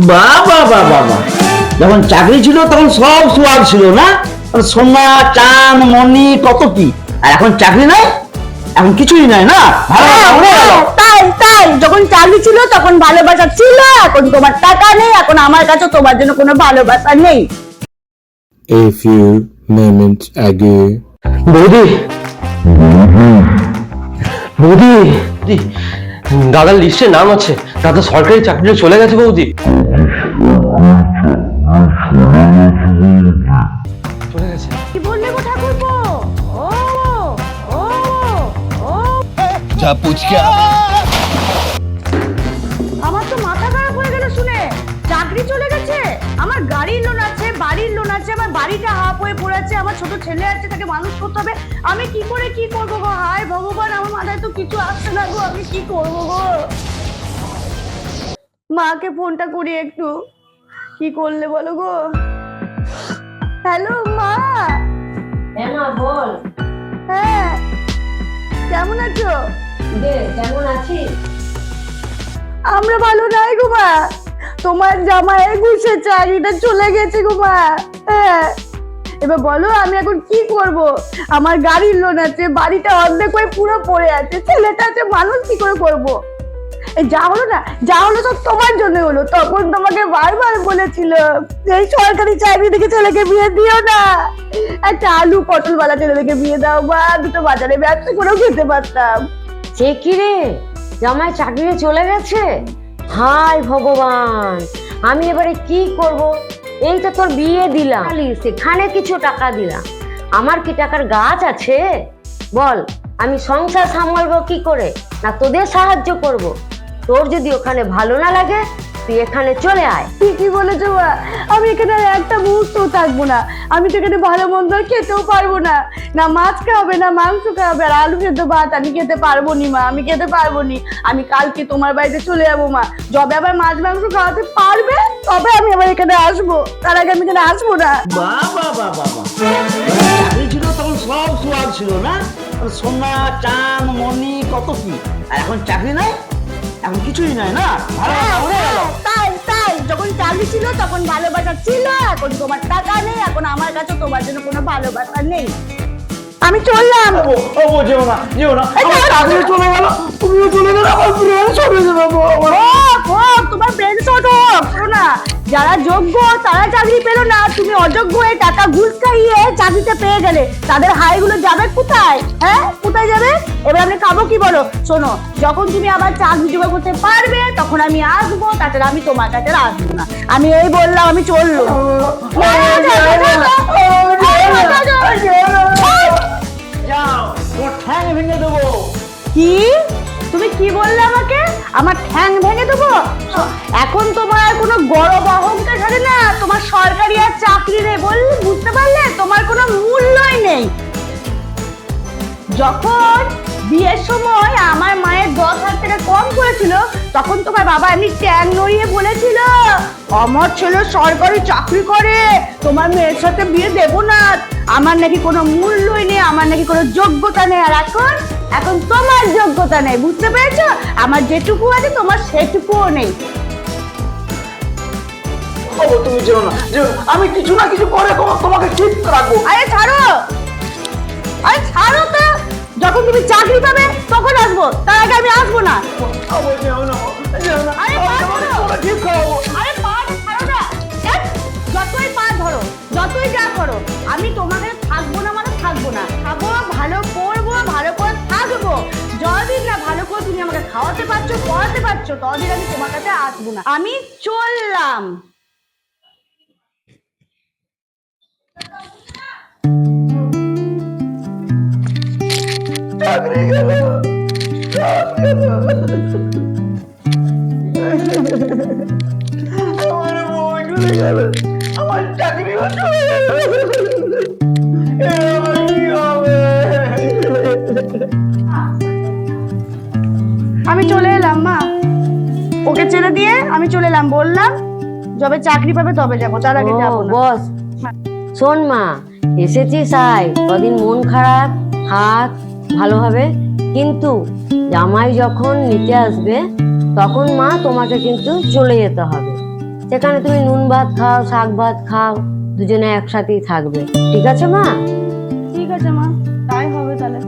বাহ বাহ। যখন চাকরি ছিল তখন সব সোয়াদ ছিল না? সোনা চান মনি কত কি? আর এখন চাকরি নাই? এখন কিছুই নাই না? ভালো হ্যাঁ। হ্যাঁ, তাই তাই। যখন চাকরি ছিল তখন ভালোবাসা ছিল এখন তোমার টাকা নেই এখন আমার কাছে তোমার জন্য কোনো ভালোবাসা নেই। A few moments ago. বৌদি বৌদি। বৌদি, দাদার লিস্টে নাম আছে। দাদা সরকারি চাকরিটা চলে গেছে বৌদি। চলে গেছে। কি বললে গো ঠাকুরপো? ও ও ও। যা পুচকা। বাড়িটা হাফ হয়ে পড়ে আছে আমার ছোট ছেলে আছে তাকে মানুষ করতে হবে। আমি কি করে কি করব গো? হায় ভগবান আমার মাথায় তো কিছু আসছে না গো আমি কি করব গো? মাকে ফোনটা করি একটু। কি করলে বলো গো? হ্যালো মা! হ্যাঁ মা বল। হ্যাঁ। কেমন আছো? বেশ কেমন আছিস? আমরা ভালো নাই গো মা। তোমার জামাই ঘুষে চাকরিটা চলে গেছে গো মা। হ্যাঁ। এবার বলো, আমি এখন কি করব? আমার গাড়ির লোন আছে, বাড়িটা অর্ধেক হয়ে পুরো পড়ে আছে, ছেলেটা আছে, মানুষ কি করে করব? যা হলো না, যা হলো সব তোমার জন্য হলো, তখন তোমাকে বারবার বলেছিল, এই সরকারি চাকরি থেকে ছেলেকে বিয়ে দিও না। একটা আলু পটল বালা ছেলেকে বিয়ে দাও, বা দুটো বাজারে ব্যবসা করেও খেতে পারতাম। সে কি রে? জামাই চাকরিতে চলে গেছে? হাই ভগবান, আমি এবারে কি করব? এই তো তোর বিয়ে দিলাম। সেখানে কিছু টাকা দিলাম। আমার কি টাকার গাছ আছে? বল, আমি সংসার সামলাবো কি করে? না তোদের সাহায্য করব। তোর যদি ওখানে ভালো না লাগে তুই এখানে চলে আয়। ঠিকই বলেছ মা। আমি এখানে আর একটা মুহূর্ত থাকব না। আমি তো এখানে ভালো মন্দ আর খেতেও পারব না। না মাছ খাওয়াবে না মাংস খাওয়াবে আর আলু খেতে ভাত আমি খেতে পারব নি মা। আমি খেতে পারব নি। আমি কালকে তোমার বাড়িতে চলে যাব মা। যবে আবার মাছ মাংস খাওয়াতে পারবে তবে আমি আবার এখানে আসব। তার আগে আমি এখানে আসব না। চাকরি ছিল তখন সব সোয়াদ ছিল না? সোনা চান মনি কত কি? আর এখন চাকরি নাই? এখন কিছুই নাই না? ভালো হ্যাঁ, গেল। হ্যাঁ, তাই তাই যখন চাকরি ছিল তখন ভালোবাসা ছিল এখন তোমার টাকা নেই এখন আমার কাছে তোমার জন্য কোনো ভালোবাসা নেই। আমি চললাম। ও যেও না যেও না। আমার চাকরি চলে গেল। তুমিও চলে গেলে আমার চলে যাবে হোক, তোমার ব্রেন শট হোক না। যারা যোগ্য তারা চাকরি পেল না। তুমি অযোগ্য হয়ে টাকা ঘুষ খাইয়ে চাকরিতে পেয়ে গেলে। তাদের হাইগুলো যাবে কোথায়? হ্যাঁ কোথায় যাবে? এবার আমি খাব কি বলো? শোনো, যখন তুমি আবার চাকরি জোগাড় করতে পারবে, তখন আমি আসব, তাছাড়া আমি তোমার কাছে আসব না। আমি এই বললাম, আমি চলল কি? তুমি কি বললে আমাকে? আমার ঠ্যাং ভেঙে দেবো? এখন তোমার কোনো গরম অহংকার থাকে না? তোমার সরকারি আর চাকরি নেই বললে, বুঝতে পারলে? তোমার কোনো মূল্যই নেই। যখন বিয়ের সময় আমার মায়ের দশ হাজার টাকা কম করেছিল তখন তোমার বাবা এমনি ট্যাং নড়িয়ে বলেছিল আমার ছেলে সরকারি চাকরি করে তোমার মেয়ের সাথে বিয়ে দেবো না। আমার নাকি কোনো মূল্যই নেই আমার নাকি কোনো যোগ্যতা নেই। আর এখন এখন তোমার যোগ্যতা নেই বুঝতে পেরেছ? আমার যেটুকু আছে তোমার সেটুকুও নেই। তুমি যেও না? আমি কিছু না কিছু করে তোমা- তোমাকে ঠিক রাখব। আরে ছাড়ো! আসব। তার আগে আমি আসব না। যতই পা ধরো, যতই যা করো, আমি থাকব না মানে থাকব না। খাব, ভালো ভালো করে থাকব। না ভালো করে তুমি আমাকে খাওয়াতে পারছ, পড়াতে পারছ, ততদিন আমি তোমার কাছে আসব না। আমি চললাম। আমার আমি চলে এলাম, মা। ওকে ছেড়ে দিয়ে আমি চলে এলাম। বললাম, যবে চাকরি পাবে তবে যাব, তার আগে যাব বস। শোন মা, এসেছিস আয়। কদিন মন খারাপ থাক ভালো হবে কিন্তু জামাই যখন নিতে আসবে, তখন মা তোমাকে কিন্তু চলে যেতে হবে। সেখানে তুমি নুন ভাত খাও, শাক ভাত খাও, দুজনে একসাথেই থাকবে। ঠিক আছে মা? ঠিক আছে মা, তাই হবে তাহলে।